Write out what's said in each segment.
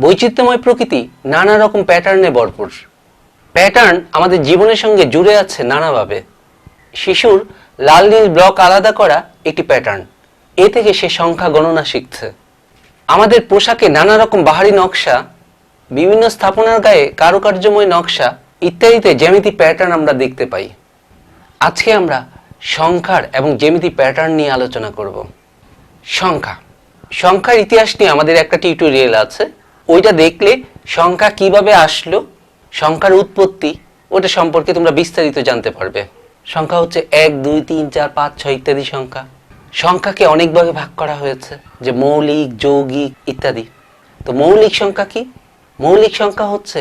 বৈচিত্র্যময় প্রকৃতি নানা রকম প্যাটার্নে ভরপুর। প্যাটার্ন আমাদের জীবনের সঙ্গে জুড়ে আছে নানাভাবে। শিশুর লাল নীল ব্লক আলাদা করা একটি প্যাটার্ন এ থেকে সে সংখ্যা গণনা শিখছে। আমাদের পোশাকে নানা রকম বাহারি নকশা, বিভিন্ন স্থাপনার গায়ে কারুকার্যময় নকশা ইত্যাদিতে জ্যামিতি প্যাটার্ন আমরা দেখতে পাই। আজকে আমরা সংখ্যার এবং জ্যামিতি প্যাটার্ন নিয়ে আলোচনা করব। সংখ্যা। সংখ্যার ইতিহাস নিয়ে আমাদের একটা টিউটোরিয়াল আছে। ওইটা দেখলে সংখ্যা কীভাবে আসলো, সংখ্যার উৎপত্তি, ওটা সম্পর্কে তোমরা বিস্তারিত জানতে পারবে। সংখ্যা হচ্ছে এক, দুই, তিন, চার, পাঁচ, ছয় ইত্যাদি সংখ্যা। সংখ্যাকে অনেকভাবে ভাগ করা হয়েছে, যে মৌলিক, যৌগিক ইত্যাদি। তো মৌলিক সংখ্যা কি? মৌলিক সংখ্যা হচ্ছে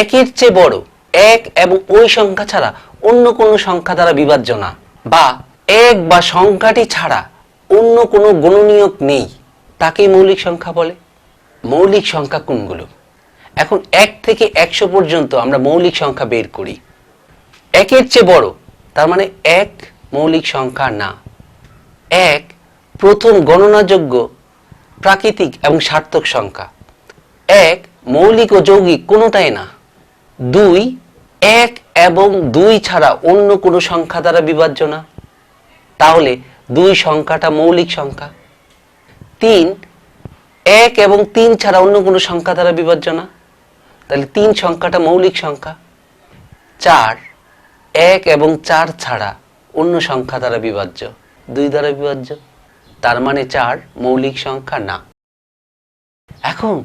একের চেয়ে বড়, এক এবং ওই সংখ্যা ছাড়া অন্য কোনো সংখ্যা দ্বারা বিভাজ্য না। বা এক বা সংখ্যাটি ছাড়া অন্য কোনো গণনীয়ক নেই, তাকেই মৌলিক সংখ্যা বলে। মৌলিক সংখ্যা কোনগুলো? এখন এক থেকে একশো পর্যন্ত আমরা মৌলিক সংখ্যা বের করি। একের চেয়ে বড়, তার মানে এক মৌলিক সংখ্যা না। এক প্রথম গণনাযোগ্য প্রাকৃতিক এবং সার্থক সংখ্যা। এক মৌলিক ও যৌগিক কোনোটাই না। দুই, এক এবং দুই ছাড়া অন্য কোনো সংখ্যা দ্বারা বিভাজ্য না। তাহলে দুই সংখ্যাটা মৌলিক সংখ্যা। তিন এক এবং তিন ছাড়া অন্য কোনো সংখ্যা দ্বারা বিভাজ্য না। তাহলে তিন সংখ্যাটা মৌলিক সংখ্যা। চার, এক এবং চার ছাড়া অন্য সংখ্যা দ্বারা বিভাজ্য। দুই দ্বারা বিভাজ্য। তার মানে চার মৌলিক সংখ্যা না। এখন,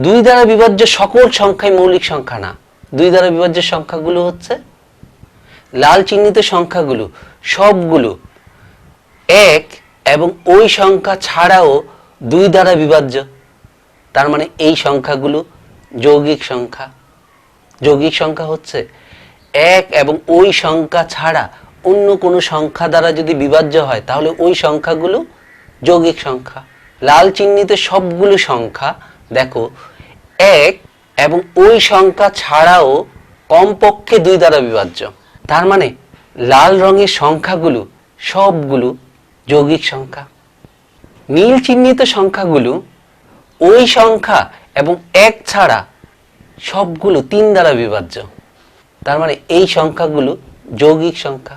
দুই দ্বারা বিভাজ্য সকল সংখ্যাই মৌলিক সংখ্যা না। দুই দ্বারা বিভাজ্য সংখ্যাগুলো হচ্ছে লাল চিহ্নিত সংখ্যাগুলো। সবগুলো এক এবং ওই সংখ্যা ছাড়াও দুই দ্বারা বিভাজ্য। তার মানে এই সংখ্যাগুলো যৌগিক সংখ্যা। যৌগিক সংখ্যা হচ্ছে এক এবং ওই সংখ্যা ছাড়া অন্য কোনো সংখ্যা দ্বারা যদি বিভাজ্য হয়, তাহলে ওই সংখ্যাগুলো যৌগিক সংখ্যা। লাল চিহ্নিত সবগুলো সংখ্যা, দেখো, এক এবং ওই সংখ্যা ছাড়াও কমপক্ষে দুই দ্বারা বিভাজ্য। তার মানে লাল রঙের সংখ্যাগুলো সবগুলো যৌগিক সংখ্যা। নীল চিহ্নিত সংখ্যাগুলো ওই সংখ্যা এবং এক ছাড়া সবগুলো তিন দ্বারা বিভাজ্য। তার মানে এই সংখ্যাগুলো যৌগিক সংখ্যা।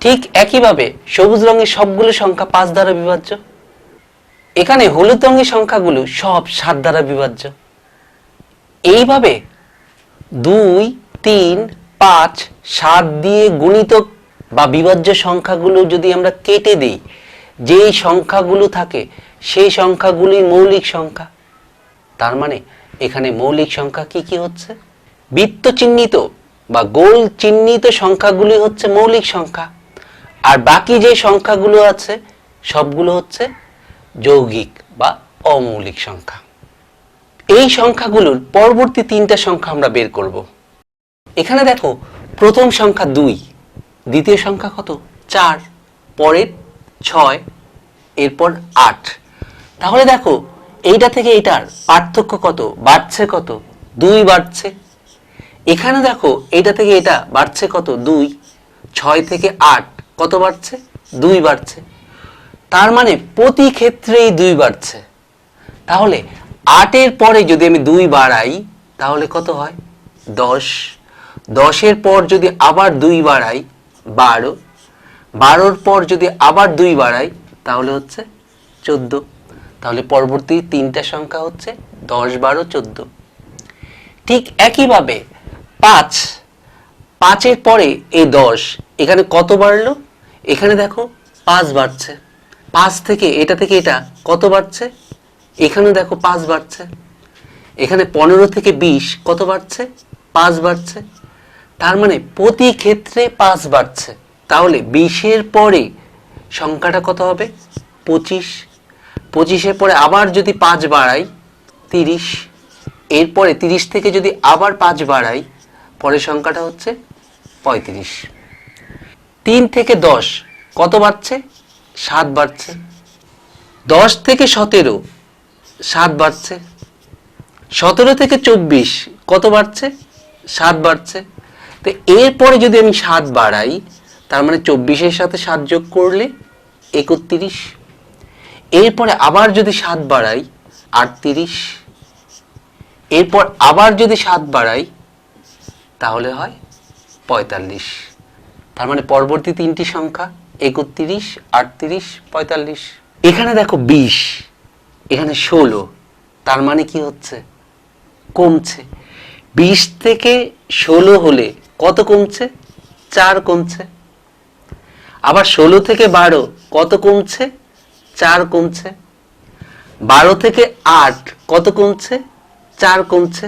ঠিক একইভাবে সবুজ রঙের সবগুলো সংখ্যা পাঁচ দ্বারা বিভাজ্য। এখানে হলুদ রঙের সংখ্যাগুলো সব সাত দ্বারা বিভাজ্য। এইভাবে দুই, তিন, পাঁচ, সাত দিয়ে গুণিত বা বিভাজ্য সংখ্যাগুলো যদি আমরা কেটে দিই যেই সংখ্যাগুলো থাকে, সেই সংখ্যাগুলি মৌলিক সংখ্যা। তার মানে এখানে মৌলিক সংখ্যা কি কি হচ্ছে? বৃত্ত চিহ্নিত বা গোল চিহ্নিত সংখ্যাগুলি হচ্ছে মৌলিক সংখ্যা। আর বাকি যে সংখ্যাগুলো আছে, সবগুলো হচ্ছে যৌগিক বা অমৌলিক সংখ্যা। এই সংখ্যাগুলোর পরবর্তী তিনটা সংখ্যা আমরা বের করব। এখানে দেখো, প্রথম সংখ্যা দুই, দ্বিতীয় সংখ্যা কত? চার, পরের ছয়, এরপর আট। তাহলে দেখো, এইটা থেকে এইটার পার্থক্য কত? বাড়ছে কত? দুই বাড়ছে। এখানে দেখো, এইটা থেকে এটা বাড়ছে কত? দুই। ছয় থেকে আট, কত বাড়ছে? দুই বাড়ছে। তার মানে প্রতি ক্ষেত্রেই দুই বাড়ছে। তাহলে আটের পরে যদি আমি দুই বাড়াই, তাহলে কত হয়? দশ। দশের পর যদি আবার দুই বাড়াই, বারো। বারোর পর যদি আবার দুই বাড়াই, তাহলে হচ্ছে চোদ্দ। তাহলে পরবর্তী তিনটা সংখ্যা হচ্ছে দশ বারো চোদ্দ। ঠিক একইভাবে পাঁচ, পাঁচের পরে এই দশ, এখানে কত বাড়লো? এখানে দেখো পাঁচ বাড়ছে। পাঁচ থেকে, এটা থেকে এটা কত বাড়ছে? এখানে দেখো পাঁচ বাড়ছে। এখানে পনেরো থেকে বিশ কত বাড়ছে? পাঁচ বাড়ছে। তার মানে প্রতি ক্ষেত্রে পাঁচ বাড়ছে। তাহলে বিশের পরে সংখ্যাটা কত হবে? পঁচিশ। পঁচিশের পরে আবার যদি পাঁচ বাড়াই, তিরিশ। এরপরে তিরিশ থেকে যদি আবার পাঁচ বাড়াই, পরের সংখ্যাটা হচ্ছে পঁয়ত্রিশ। তিন থেকে দশ কত বাড়ছে? সাত বাড়ছে। দশ থেকে সতেরো, সাত বাড়ছে। সতেরো থেকে চব্বিশ কত বাড়ছে? সাত বাড়ছে। তো এরপরে যদি আমি সাত বাড়াই তার মানে চব্বিশের সাথে সাত যোগ করলে একত্রিশ। এরপরে আবার যদি সাত বাড়াই, আটত্রিশ। এরপর আবার যদি সাত বাড়াই, তাহলে হয় পঁয়তাল্লিশ। তার মানে পরবর্তী তিনটি সংখ্যা, একত্রিশ, আটত্রিশ, পঁয়তাল্লিশ। এখানে দেখো বিশ, এখানে ষোলো, তার মানে কি হচ্ছে? কমছে। বিশ থেকে ষোলো হলে কত কমছে? চার কমছে। আবার ষোলো থেকে বারো কত কমছে? চার কমছে। বারো থেকে আট কত কমছে? চার কমছে।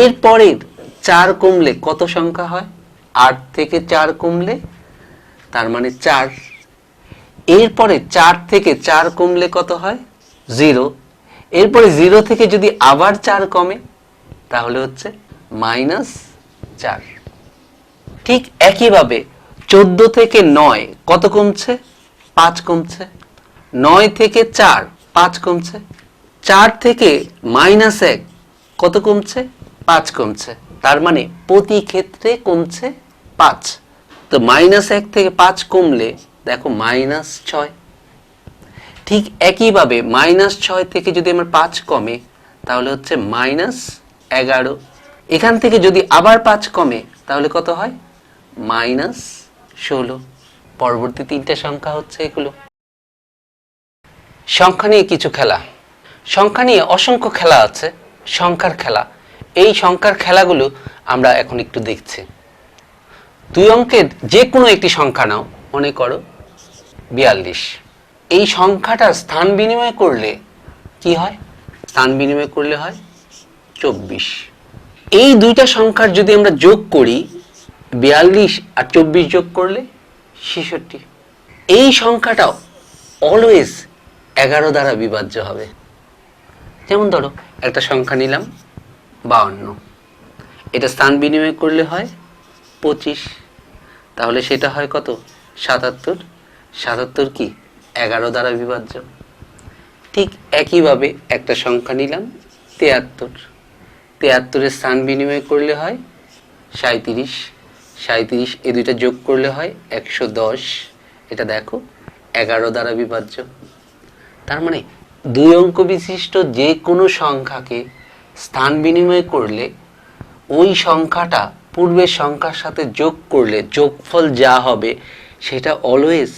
এরপরের চার কমলে কত সংখ্যা হয়? আট থেকে চার কমলে, তার মানে চার। এরপরে চার থেকে চার কমলে কত হয়? জিরো। এরপরে জিরো থেকে যদি আবার চার কমে, তাহলে হচ্ছে মাইনাস চার। ঠিক একইভাবে চোদ্দ থেকে নয়, কত কমছে? পাঁচ কমছে। নয় থেকে চার, পাঁচ কমছে। চার থেকে মাইনাস এক, কত কমছে? পাঁচ কমছে। তার মানে প্রতি ক্ষেত্রে কমছে পাঁচ। তো মাইনাস এক থেকে পাঁচ কমলে, দেখো মাইনাস ছয়। ঠিক একইভাবে মাইনাস ছয় থেকে যদি আমার পাঁচ কমে, তাহলে হচ্ছে মাইনাস এগারো। এখান থেকে যদি আবার পাঁচ কমে, তাহলে কত হয়? মাইনাস ষোলো। পরবর্তী তিনটে সংখ্যা হচ্ছে এগুলো। সংখ্যা নিয়ে কিছু খেলা। সংখ্যা নিয়ে অসংখ্য খেলা আছে, সংখ্যার খেলা। এই সংখ্যার খেলাগুলো আমরা এখন একটু দেখছি। দুই অঙ্কের যে কোনো একটি সংখ্যা নাও, মনে করো বিয়াল্লিশ। এই সংখ্যাটার স্থান বিনিময় করলে কি হয়? স্থান বিনিময় করলে হয় চব্বিশ। এই দুইটা সংখ্যার যদি আমরা যোগ করি বিয়াল্লিশ আর চব্বিশ যোগ করলে ছেষট্টি। এই সংখ্যাটাও অলওয়েজ এগারো দ্বারা বিভাজ্য হবে। যেমন ধরো, একটা সংখ্যা নিলাম, বাউন্ন। এটা স্থান বিনিময় করলে হয় পঁচিশ। তাহলে সেটা হয় কত? সাতাত্তর। সাতাত্তর কি? এগারো দ্বারা বিভাজ্য। ঠিক একইভাবে একটা সংখ্যা নিলাম, তেয়াত্তর। তেয়াত্তরের স্থান বিনিময় করলে হয় সাঁত্রিশ সাঁত্রিশ এ দুইটা যোগ করলে হয় একশো দশ। এটা দেখো, এগারো দ্বারা বিভাজ্য। তার মানে দুই অঙ্ক বিশিষ্ট যে কোনো সংখ্যাকে স্থান বিনিময় করলে ওই সংখ্যাটা পূর্বের সংখ্যার সাথে যোগ করলে যোগফল যা হবে সেটা অলওয়েজ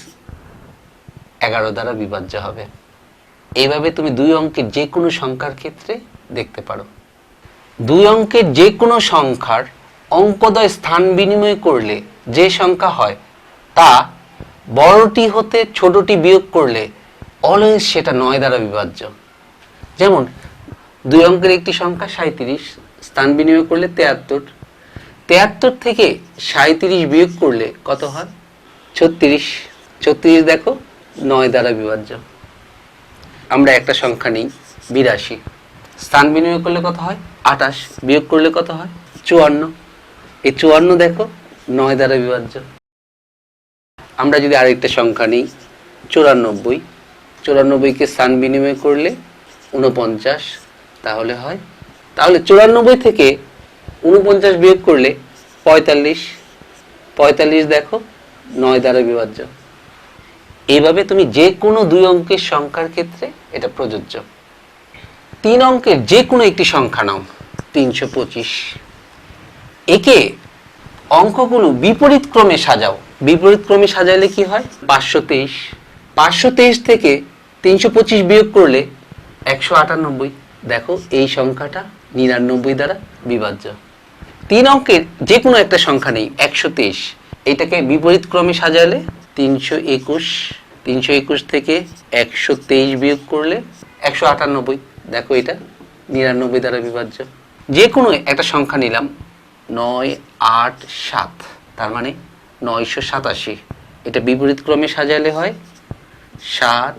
এগারো দ্বারা বিভাজ্য হবে। এইভাবে তুমি দুই অঙ্কের যে কোনো সংখ্যার ক্ষেত্রে দেখতে পারো। দুই অঙ্কের যে কোনো সংখ্যার অঙ্কদয় স্থান বিনিময় করলে যে সংখ্যা হয়, তা বড়টি হতে ছোটটি বিয়োগ করলে অলওয়েজ সেটা নয় দ্বারা বিভাজ্য। যেমন, দুই অঙ্কের একটি সংখ্যা সাঁত্রিশ স্থান বিনিময় করলে তেয়াত্তর। তেয়াত্তর থেকে সাঁত্রিশ বিয়োগ করলে কত হয়? ছত্রিশ। ছত্রিশ দেখো, নয় দ্বারা বিভাজ্য। আমরা একটা সংখ্যা নিই, বিরাশি। স্থান বিনিময় করলে কত হয়? আটাশ বিয়োগ করলে কত হয়? চুয়ান্ন। এই চুয়ান্ন দেখো, নয় দ্বারা বিভাজ্য। আমরা যদি আরেকটা সংখ্যা নিই, চুরানব্বই। চুরানব্বইকে স্থান বিনিময় করলে উনপঞ্চাশ তাহলে হয়, তাহলে চুরানব্বই থেকে উনপঞ্চাশ বিয়োগ করলে পঁয়তাল্লিশ। পঁয়তাল্লিশ দেখো, নয় দ্বারা বিভাজ্য। এইভাবে তুমি যে কোনো দুই অঙ্কের সংখ্যার ক্ষেত্রে এটা প্রযোজ্য। তিন অঙ্কের যে কোনো একটি সংখ্যা নাও, তিনশো পঁচিশ। একে অঙ্কগুলো বিপরীত ক্রমে সাজাও। বিপরীত ক্রমে সাজাইলে কি হয়? পাঁচশো তেইশ। পাঁচশো তেইশ থেকে তিনশো পঁচিশ বিয়োগ করলে একশো আটানব্বই। দেখো, এই সংখ্যাটা নিরানব্বই দ্বারা বিভাজ্য। তিন অঙ্কের যে কোনো একটা সংখ্যা নেই, একশো তেইশ। এটাকে বিপরীত ক্রমে সাজালে তিনশো একুশ। তিনশো একুশ থেকে একশো তেইশ বিয়োগ করলে একশো আটানব্বই। দেখো, এটা নিরানব্বই দ্বারা বিভাজ্য। যে কোনো একটা সংখ্যা নিলাম নয় আট সাত। তার মানে নয়শো সাতাশি। এটা বিপরীত ক্রমে সাজালে হয় সাত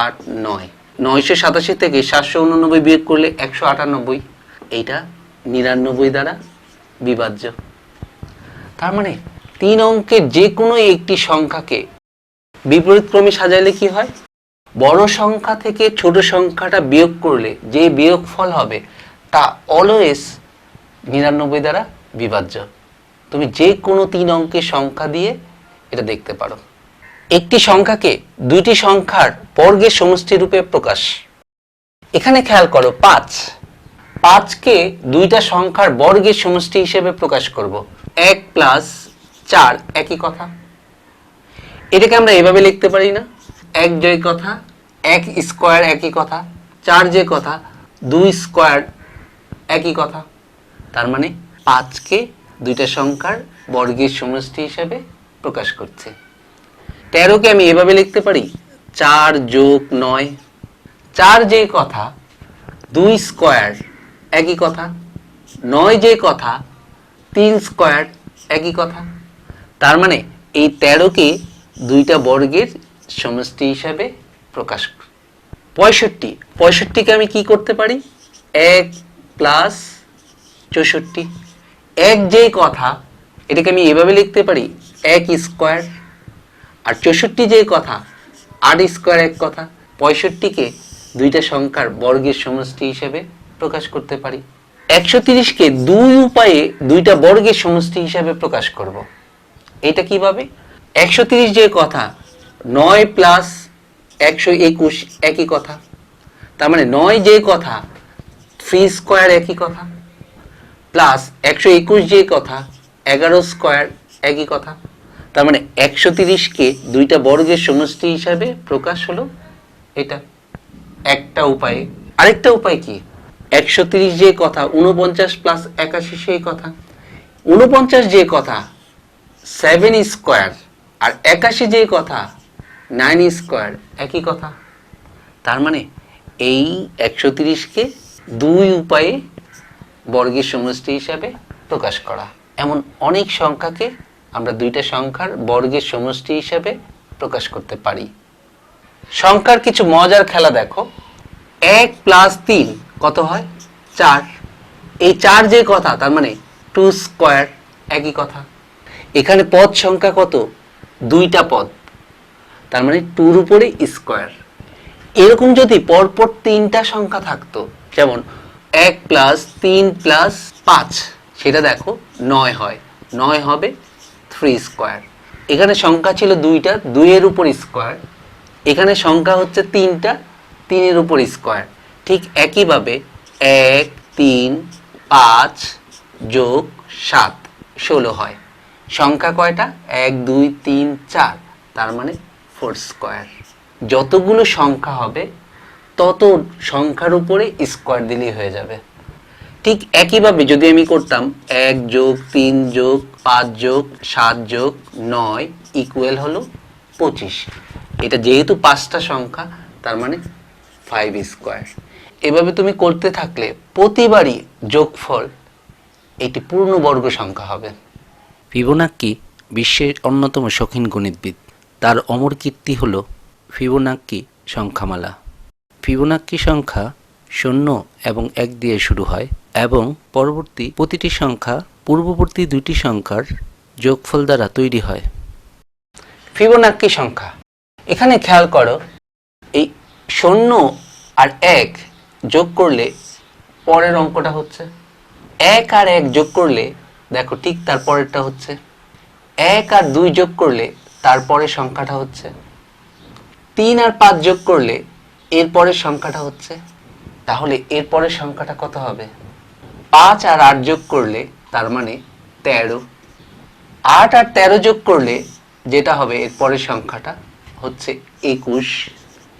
আট নয়। নয়শো সাতাশি থেকে সাতশো উননব্বই বিয়োগ করলে একশো আটানব্বই। এইটা নিরানব্বই দ্বারা বিভাজ্য। তার মানে তিন অঙ্কের যে কোনো একটি সংখ্যাকে বিপরীত ক্রমে সাজাইলে কি হয়? বড় সংখ্যা থেকে ছোট সংখ্যাটা বিয়োগ করলে যে বিয়োগ ফল হবে তা অলওয়েজ নিরানব্বই দ্বারা বিভাজ্য। তুমি যে কোনো তিন অঙ্কের সংখ্যা দিয়ে এটা দেখতে পারো। একটি সংখ্যাকে দুইটি সংখ্যার বর্গের সমষ্টি রূপে প্রকাশ। এখানে খেয়াল করো, পাঁচ। পাঁচকে দুইটা সংখ্যার বর্গের সমষ্টি হিসেবে প্রকাশ করব। এক প্লাস চার, একই কথা। এটাকে আমরা এভাবে লিখতে পারি না। এক জয় কথা, এক স্কোয়ার একই কথা, চার যে কথা, দুই স্কোয়ার একই কথা। তার মানে পাঁচকে দুইটা সংখ্যার বর্গের সমষ্টি হিসেবে প্রকাশ করছে। তেরোকে আমি এভাবে লিখতে পারি, চার যোগ নয়। চার যে কথা, দুই স্কোয়ার একই কথা, নয় যে কথা, তিন স্কোয়ার একই কথা। তার মানে এই তেরোকে দুইটা বর্গের সমষ্টি হিসাবে প্রকাশ পঁয়ষট্টি। পঁয়ষট্টিকে আমি কি করতে পারি? এক প্লাস চৌষট্টি। এক যে কথা, এটাকে আমি এভাবে লিখতে পারি, এক স্কোয়ার, আর চৌষট্টি যে কথা, আট স্কোয়ার এক কথা, পঁয়ষট্টিকে দুইটা সংখ্যার বর্গের সমষ্টি হিসেবে প্রকাশ করতে পারি। একশো তিরিশকে দুই উপায়ে দুইটা বর্গের সমষ্টি হিসেবে প্রকাশ করব। এটা কীভাবে? একশো তিরিশ যে কথা, নয় প্লাস একশো একুশ একই কথা। তার মানে নয় যে কথা, থ্রি স্কোয়ার একই কথা। প্লাস একশো একুশ যে কথা, এগারো স্কোয়ার একই কথা। তার মানে একশো তিরিশকে দুইটা বর্গের সমষ্টি হিসাবে প্রকাশ হলো এটা। একটা উপায়ে। আরেকটা উপায় কি? একশো তিরিশ যে কথা উনপঞ্চাশ প্লাস একাশি সেই কথা। উনপঞ্চাশ যে কথা, সেভেন স্কোয়ার। আর একাশি যে কথা, নাইন স্কোয়ার একই কথা। তার মানে এই একশো তিরিশকে দুই উপায়ে বর্গের সমষ্টি হিসাবে প্রকাশ করা। এমন অনেক সংখ্যাকে আমরা দুইটা সংখ্যার বর্গের সমষ্টি হিসাবে প্রকাশ করতে পারি। সংখ্যার কিছু মজার খেলা দেখো। এক প্লাস তিন কত হয়? চার। এই চার যে কথা, তার মানে টু স্কোয়ার একই কথা। এখানে পদ সংখ্যা কত? দুইটা পদ। তার মানে টুর উপরে স্কোয়ার এরকম যদি পরপর তিনটা সংখ্যা থাকতো, যেমন এক প্লাস তিন প্লাস পাঁচ। সেটা দেখো, নয় হয়। নয় হবে থ্রি স্কোয়ার এখানে সংখ্যা ছিল দুইটা, দুইয়ের উপর স্কোয়ার এখানে সংখ্যা হচ্ছে তিনটা, তিনের উপর স্কোয়ার ঠিক একইভাবে এক, তিন, পাঁচ যোগ সাত, ষোলো হয়। সংখ্যা কয়টা? এক, দুই, তিন, চার। তার মানে ফোর স্কোয়ার যতগুলো সংখ্যা হবে তত সংখ্যার উপরে স্কোয়ার দিলেই হয়ে যাবে। ঠিক একইভাবে যদি আমি করতাম এক যোগ তিন যোগ পাঁচ যোগ সাত যোগ নয় ইকুয়াল হলো পঁচিশ। এটা যেহেতু পাঁচটা সংখ্যা, তার মানে ফাইভ স্কোয়ার এভাবে তুমি করতে থাকলে প্রতিবারই যোগফল এটি পূর্ণবর্গ সংখ্যা হবে। ফিবোনাক্কি বিশ্বের অন্যতম শৌখিন গণিতবিদ। তার অমর কীর্তি হল ফিবোনাক্কি সংখ্যামালা। ফিবোনাক্কি সংখ্যা শূন্য এবং এক দিয়ে শুরু হয় এবং পরবর্তী প্রতিটি সংখ্যা পূর্ববর্তী দুইটি সংখ্যার যোগফল দ্বারা তৈরি হয়। ফিবোনাক্কি সংখ্যা। এখানে খেয়াল করো, এই শূন্য আর এক যোগ করলে পরের অঙ্কটা হচ্ছে। এক আর এক যোগ করলে, দেখো ঠিক তার পরেরটা হচ্ছে। এক আর দুই যোগ করলে তারপরের সংখ্যাটা হচ্ছে। তিন আর পাঁচ যোগ করলে এর পরের সংখ্যাটা হচ্ছে, তাহলে এরপরের সংখ্যাটা কত হবে? পাঁচ আর আট যোগ করলে, তার মানে তেরো। আট আর তেরো যোগ করলে যেটা হবে, এরপরের সংখ্যাটা হচ্ছে একুশ।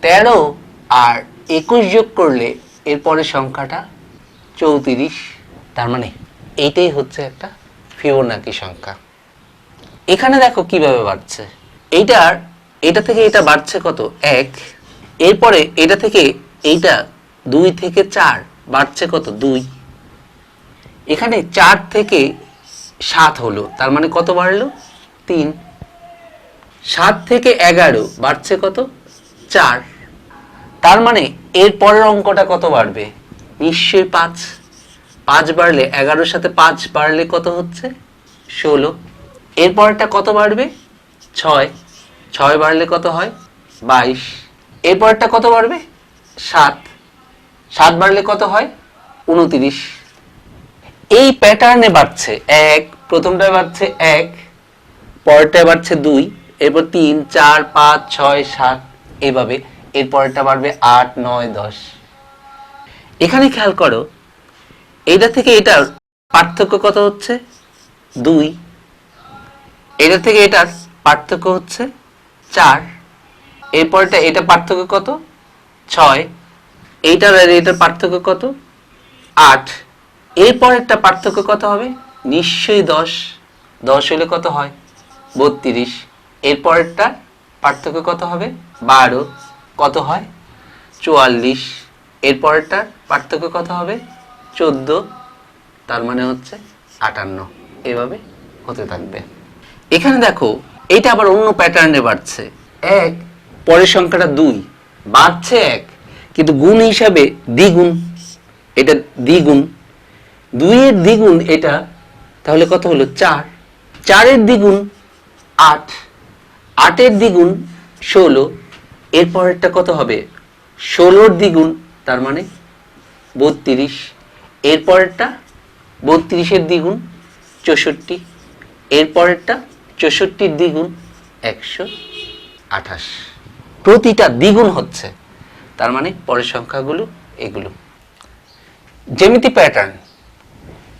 তেরো আর একুশ যোগ করলে এরপরের সংখ্যাটা চৌত্রিশ। তার মানে এইটাই হচ্ছে একটা ফিবোনাকি সংখ্যা। এখানে দেখো কীভাবে বাড়ছে। এইটার, এটা থেকে এটা বাড়ছে কত? এক। এরপরে এটা থেকে এইটা দুই থেকে চার বাড়ছে কত? দুই। এখানে চার থেকে সাত হলো, তার মানে কত বাড়লো? তিন। সাত থেকে এগারো বাড়ছে কত? চার। তার মানে এর পরের অঙ্কটা কত বাড়বে? নিশ্চয়ই পাঁচ। পাঁচ বাড়লে এগারোর সাথে পাঁচ বাড়লে কত হচ্ছে? ষোলো। এরপরটা কত বাড়বে? ছয়। ছয় বাড়লে কত হয়? বাইশ। এর পরেরটা কত বাড়বে? সাত। সাত বাড়লে কত হয়? উনতিরিশ। এই প্যাটার্নে বাড়ছে এক, প্রথমটায় বাড়ছে এক, পরেরটায় বাড়ছে দুই, এরপর তিন, চার, পাঁচ, ছয়, সাত, এভাবে। এর পরেরটা বাড়বে আট, নয়, দশ। এখানে খেয়াল করো, এইটা থেকে এটার পার্থক্য কত হচ্ছে? দুই। এটা থেকে এটার পার্থক্য হচ্ছে চার। এরপরটা এটা পার্থক্য কত? ছয়। এইটার আর এটার পার্থক্য কত? আট। এরপর একটা পার্থক্য কত হবে? নিশ্চয়ই দশ। দশ হলে কত হয়? বত্রিশ। এরপরেরটা পার্থক্য কত হবে? বারো। কত হয়? চুয়াল্লিশ। এরপরেরটার পার্থক্য কত হবে? চোদ্দ। তার মানে হচ্ছে আটান্ন। এভাবে হতে থাকবে। এখানে দেখো এটা আবার অন্য প্যাটার্নে বাড়ছে। এক পরের সংখ্যাটা দুই। বাড়ছে এক, কিন্তু গুণ হিসাবে দ্বিগুণ, এটা দ্বিগুণ। দুইয়ের দ্বিগুণ এটা, তাহলে কত হলো? চার। চারের দ্বিগুণ আট। আটের দ্বিগুণ ষোলো। এরপরেরটা কত হবে? ষোলোর দ্বিগুণ, তার মানে বত্রিশ। এরপরেরটা বত্রিশের দ্বিগুণ চৌষট্টি। এরপরেরটা চৌষট্টির দ্বিগুণ একশো আঠাশ। প্রতিটা দ্বিগুণ হচ্ছে। তার মানে পরের সংখ্যাগুলো এগুলো। জ্যামিতি প্যাটার্ন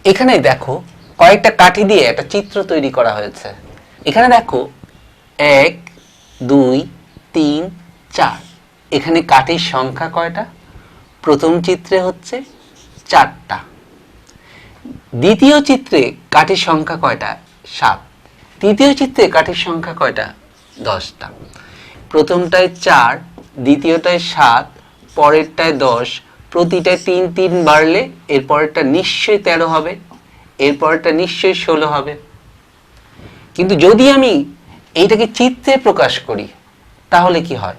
এখানে দেখো কয়েকটা কাঠি দিয়ে একটা চিত্র তৈরি করা হয়েছে। এখানে দেখো এক, দুই, তিন, চার। এখানে কাঠির সংখ্যা কয়টা? প্রথম চিত্রে হচ্ছে চারটা। দ্বিতীয় চিত্রে কাঠির সংখ্যা কয়টা? সাত। তৃতীয় চিত্রে কাঠির সংখ্যা কয়টা? দশটা। প্রথমটায় চার, দ্বিতীয়টায় সাত, পরেরটায় দশ, প্রতিটায় তিন তিন বাড়লে এর পরেরটা নিশ্চয়ই তেরো হবে এর পরেরটা নিশ্চয়ই ষোলো হবে। কিন্তু যদি আমি এইটাকে চিত্রে প্রকাশ করি, তাহলে কি হয়?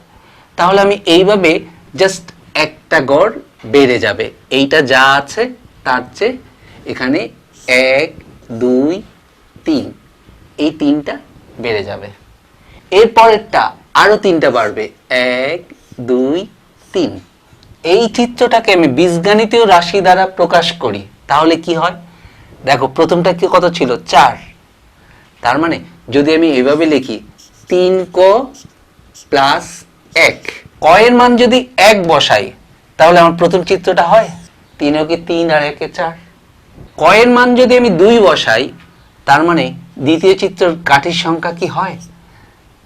তাহলে আমি এইভাবে জাস্ট একটা গড় বেড়ে যাবে। এইটা যা আছে, তার চেয়ে এখানে এক, দুই, তিন, এই তিনটা বেড়ে যাবে। এরপরেরটা আরও তিনটা বাড়বে। এক, দুই, তিন। এই চিত্রটাকে আমি বীজগাণিতীয় রাশি দ্বারা প্রকাশ করি। তাহলে কি হয়? দেখো, প্রথমটা কি কত ছিল? চার। তার মানে যদি আমি এভাবে লিখি, তিন ক প্লাস এক। কয়ের মান যদি এক বসাই, তাহলে আমার প্রথম চিত্রটা হয় তিন ওকে তিন আর একে চার। কয়ের মান যদি আমি দুই বসাই, তার মানে দ্বিতীয় চিত্রের কাঠির সংখ্যা কি হয়?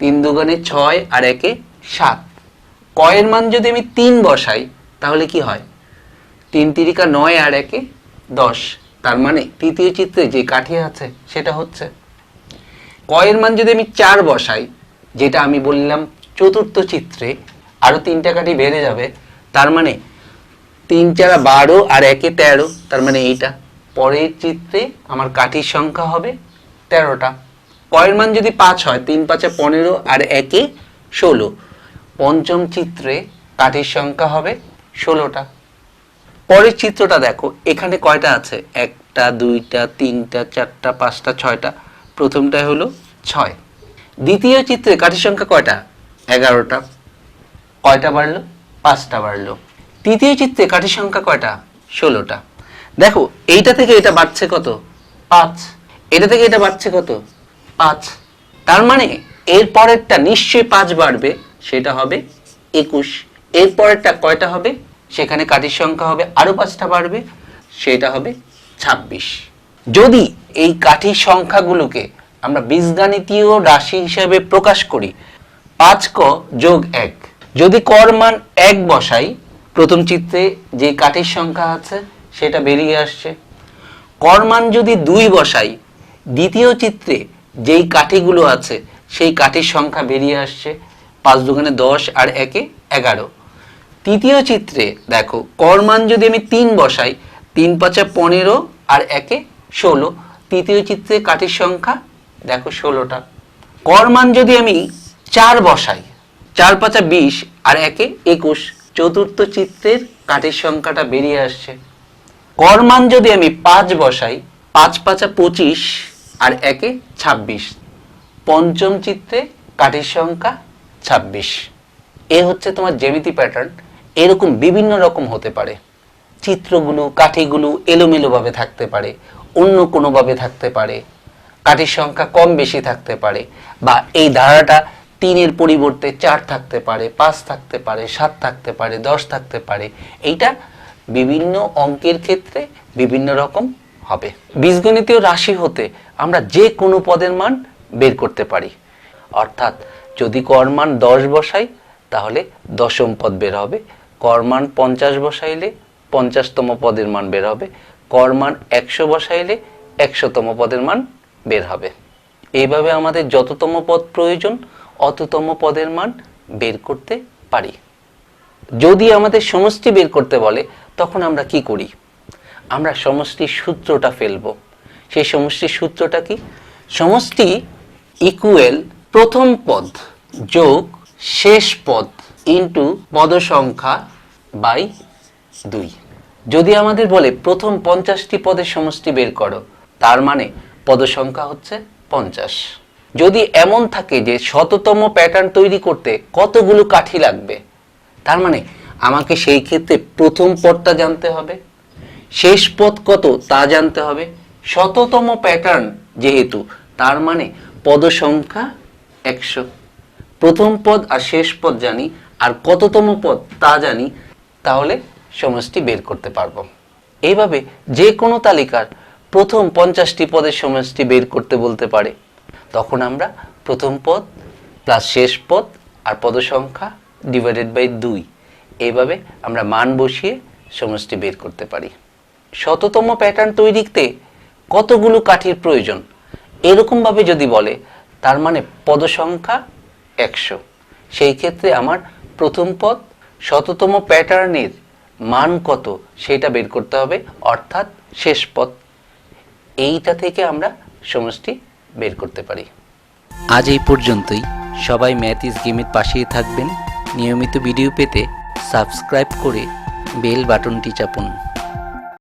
তিন দুগুণে ছয় আর একে সাত। কয়ের মান যদি আমি তিন বসাই, তাহলে কি হয়? তিন তিরিকা নয় আর একে দশ। তার মানে তৃতীয় চিত্রে যে কাঠি আছে, সেটা হচ্ছে কয়ের মান যদি আমি চার বসাই, যেটা আমি বললাম চতুর্থ চিত্রে আরও তিনটা কাঠি বেড়ে যাবে, তার মানে তিন চারা বারো আর একে তেরো, তার মানে এইটা। পরের চিত্রে আমার কাঠির সংখ্যা হবে তেরোটা। কয়ের মান যদি পাঁচ হয়, তিন পাঁচে পনেরো আর একে ষোলো। পঞ্চম চিত্রে কাঠির সংখ্যা হবে ষোলোটা। পরের চিত্রটা দেখো, এখানে কয়টা আছে? একটা, দুইটা, তিনটা, চারটা, পাঁচটা, ছয়টা। প্রথমটায় হলো ছয়। দ্বিতীয় চিত্রে কাঠির সংখ্যা কয়টা? এগারোটা। কয়টা বাড়লো? পাঁচটা বাড়লো। তৃতীয় চিত্রে কাঠির সংখ্যা কয়টা? ষোলোটা। দেখো, এইটা থেকে এটা বাড়ছে কত? পাঁচ। এটা থেকে এটা বাড়ছে কত? পাঁচ। তার মানে এর পরেরটা নিশ্চয়ই পাঁচ বাড়বে, সেটা হবে একুশ। এর পরেরটা কয়টা হবে? সেখানে কাঠির সংখ্যা হবে আরও পাঁচটা বাড়বে, সেটা হবে ছাব্বিশ। যদি এই কাঠির সংখ্যাগুলোকে আমরা বীজগাণিতীয় রাশি হিসাবে প্রকাশ করি, পাঁচ ক যোগ এক। যদি কর মান এক বসাই, প্রথম চিত্রে যে কাঠির সংখ্যা আছে, সেটা বেরিয়ে আসছে। কর মান যদি দুই বসাই, দ্বিতীয় চিত্রে যেই কাঠিগুলো আছে, সেই কাঠির সংখ্যা বেরিয়ে আসছে পাঁচ দোকানে দশ আর একে এগারো। তৃতীয় চিত্রে দেখো, কর মান যদি আমি তিন বসাই, তিন পাঁচে পনেরো আর একে ষোলো। তৃতীয় চিত্রে কাঠির সংখ্যা দেখো ষোলোটা। কর মান যদি আমি চার বসাই, চার পাঁচা বিশ আর একে একুশ, চতুর্থ চিত্রের কাঠির সংখ্যাটা বেরিয়ে আসছে। কর মান যদি আমি পাঁচ বসাই, পাঁচ পাঁচা পঁচিশ আর একে ছাব্বিশ। পঞ্চম চিত্রে কাঠির সংখ্যা ছাব্বিশ। এ হচ্ছে তোমার জ্যামিতি প্যাটার্ন এরকম বিভিন্ন রকম হতে পারে। চিত্রগুলো, কাঠিগুলো এলোমেলোভাবে থাকতে পারে, অন্য কোনোভাবে থাকতে পারে। কাঠির সংখ্যা কম বেশি থাকতে পারে বা এই ধারাটা তিনের পরিবর্তে চার থাকতে পারে, পাঁচ থাকতে পারে, সাত থাকতে পারে, দশ থাকতে পারে। এইটা বিভিন্ন অঙ্কের ক্ষেত্রে বিভিন্ন রকম হবে। বীজগণিতীয় রাশি হতে আমরা যে কোনো পদের মান বের করতে পারি। অর্থাৎ যদি কর মান দশ বসাই, তাহলে দশম পদ বের হবে। কর মান পঞ্চাশ বসাইলে পঞ্চাশতম পদের মান বের হবে। কর মান একশো বসাইলে একশোতম পদের মান বের হবে। এইভাবে আমাদের যততম পদ প্রয়োজন, অততম পদের মান বের করতে পারি। যদি আমাদের সমষ্টি বের করতে বলে, তখন আমরা কি করি? আমরা সমষ্টির সূত্রটা ফেলব। সেই সমষ্টির সূত্রটা কি? সমষ্টি ইকুয়েল প্রথম পদ যোগ শেষ পদ ইন্টু পদ সংখ্যা বাই দুই। যদি আমাদের বলে প্রথম পঞ্চাশটি পদের সমষ্টি বের করো, তার মানে পদ সংখ্যা হচ্ছে পঞ্চাশ। যদি এমন থাকে যে শততম প্যাটার্ন তৈরি করতে কতগুলো কাঠি লাগবে, তার মানে আমাকে সেই ক্ষেত্রে প্রথম পদটা জানতে হবে। শেষ পদ কত তা জানতে হবে। শততম প্যাটার্ন যেহেতু, তার মানে পদ সংখ্যা একশো। প্রথম পদ আর শেষ পদ জানি, আর কততম পদ তা জানি, তাহলে সমষ্টি বের করতে পারব। এইভাবে যে কোনো তালিকার প্রথম পঞ্চাশটি পদের সমষ্টি বের করতে বলতে পারে। তখন আমরা প্রথম পদ প্লাস শেষ পদ আর পদ সংখ্যা ডিভাইডেড বাই দুই, এইভাবে আমরা মান বসিয়ে সমষ্টি বের করতে পারি। শততম প্যাটার্ন তৈরিতে কতগুলো কাঠির প্রয়োজন? এরকমভাবে যদি বলে, তার মানে পদ সংখ্যা একশো। সেই ক্ষেত্রে আমার প্রথম পদ শততম প্যাটার্নের মান কত সেটা বের করতে হবে, অর্থাৎ শেষ পদ। এইটা থেকে আমরা সমষ্টি বের করতে পারি। আজ এই পর্যন্তই। সবাই ম্যাথ ইস গেমের পাশেই থাকবেন। নিয়মিত ভিডিও পেতে সাবস্ক্রাইব করে বেল বাটনটি চাপুন।